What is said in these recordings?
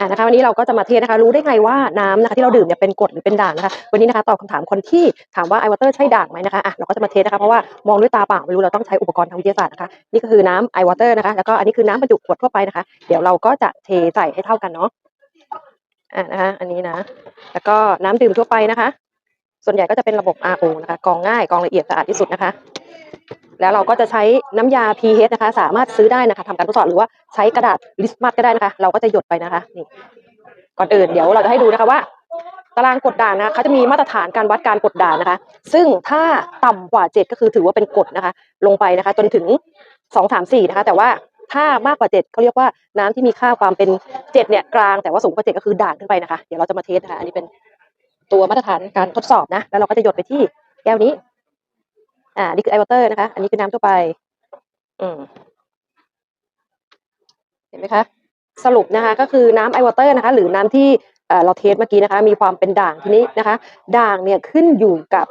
อ่านะคะวันนี้เราก็จะมาเทสนะคะ รู้ได้ไงว่าน้ำนะคะที่เราดื่มเนี่ยเป็นกรดหรือเป็นด่างนะคะ วันนี้นะคะตอบคำถามคนที่ถามว่าไอวอเตอร์ใช่ด่างไหมนะคะอะเราก็จะมาเทสนะคะเพราะว่ามองด้วยตาเปล่าไม่รู้เราต้องใช้อุปกรณ์ทางวิทยาศาสตร์นะคะนี่ก็คือน้ำไอวอเตอร์นะคะแล้วก็อันนี้คือน้ำบรรจุขวดทั่วไปนะคะ เดี๋ยวเราก็จะเทใส่ให้เท่ากันเนาะอ่านะคะอันนี้นะ แล้วก็น้ำดื่มทั่วไปนะคะ ส่วนใหญ่ก็จะเป็นระบบ RO นะคะกรองง่ายกรองละเอียดสะอาดที่สุดนะคะ แล้วเราก็จะใช้น้ำยา pH นะคะ สามารถซื้อได้นะคะทำการทดสอบหรือว่าใช้กระดาษลิสมัสก็ได้นะคะ เราก็จะหยดไปนะคะนี่ก่อนอื่นเดี๋ยวเราจะให้ดูนะคะว่า ตารางกดด่างนะคะเขาจะมีมาตรฐานการวัดการกดด่างนะคะ ซึ่งถ้าต่ำกว่า 7 ก็คือถือว่าเป็นกดนะคะ ลงไปนะคะ จนถึง 2 3 4 นะคะ แต่ว่าถ้ามากกว่า 7เขาเรียกว่าน้ำที่มีค่าความเป็น 7 เนี่ยกลางแต่ว่าสูงกว่า 7 ก็คือด่างขึ้นไปนะคะ เดี๋ยวเราจะมาเทสนะคะอันนี้เป็นตัวมาตรฐานการทดสอบนะ แล้วเราก็จะหยดไปที่แก้วนี้ อ่านี่คือไอวอเตอร์นะคะ อันนี้คือน้ำทั่วไป อืม เห็นไหมคะ สรุปนะคะ ก็คือน้ำไอวอเตอร์นะคะ หรือน้ำที่เราเทสเมื่อกี้นะคะ มีความเป็นด่างทีนี้นะคะ ด่างเนี่ยขึ้นอยู่กับ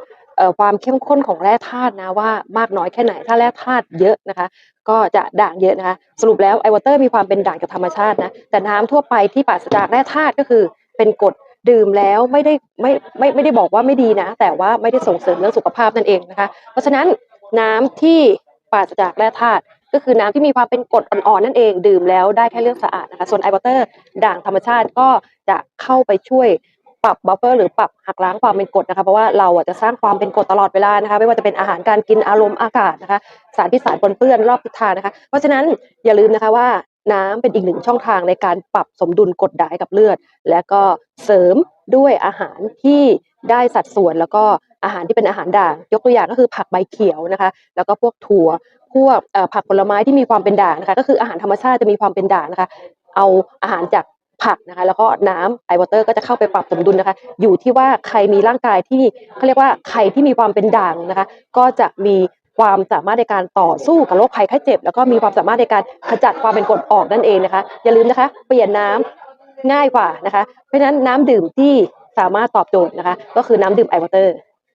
ความเข้มข้นของแร่ธาตุนะว่ามากน้อยแค่ไหน ถ้าแร่ธาตุเยอะนะคะ ก็จะด่างเยอะนะคะ สรุปแล้วไอวอเตอร์มีความเป็นด่างจากธรรมชาตินะ แต่น้ำทั่วไปที่ปราศจากแร่ธาตุก็คือเป็นกรด ดื่มแล้วไม่ได้ไม่ไม่ไม่ได้บอกว่าไม่ดีนะ แต่ว่าไม่ได้ส่งเสริมเรื่องสุขภาพนั่นเองนะคะ เพราะฉะนั้นน้ำที่ปราศจากแร่ธาตุก็คือน้ำที่มีความเป็นกรดอ่อนๆนั่นเอง ดื่มแล้วได้แค่เรื่องสะอาดนะคะ ส่วนไอวอเตอร์ด่างธรรมชาติก็จะเข้าไปช่วยปรับบัฟเฟอร์หรือปรับหักล้างความเป็นกรดนะคะ เพราะว่าเราจะสร้างความเป็นกรดตลอดเวลานะคะ ไม่ว่าจะเป็นอาหารการกินอารมณ์อากาศนะคะ สารพิษสารปนเปื้อนรอบทิศทางนะคะ เพราะฉะนั้นอย่าลืมนะคะว่า น้ำเป็นอีกหนึ่งช่องทางในการปรับสมดุลกดด่างให้กับเลือด และก็เสริมด้วยอาหารที่ได้สัดส่วนแล้วก็อาหารที่เป็นอาหารด่าง ยกตัวอย่างก็คือผักใบเขียวนะคะ แล้วก็พวกถั่วพวกผักผลไม้ที่มีความเป็นด่างนะคะ ก็คืออาหารธรรมชาติจะมีความเป็นด่างนะคะ เอาอาหารจากผักนะคะ แล้วก็น้ำไอวอเตอร์ก็จะเข้าไปปรับสมดุลนะคะ อยู่ที่ว่าใครมีร่างกายที่เขาเรียกว่าใครที่มีความเป็นด่างนะคะ ก็จะมี ความสามารถในการต่อสู้กับโรคภัยไข้เจ็บ แล้วก็มีความสามารถในการขจัดความเป็นกรดออกนั่นเองนะคะ อย่าลืมนะคะ เปลี่ยนน้ำง่ายกว่านะคะ เพราะฉะนั้นน้ำดื่มที่สามารถตอบโจทย์นะคะ ก็คือน้ำดื่มไอวอเตอร์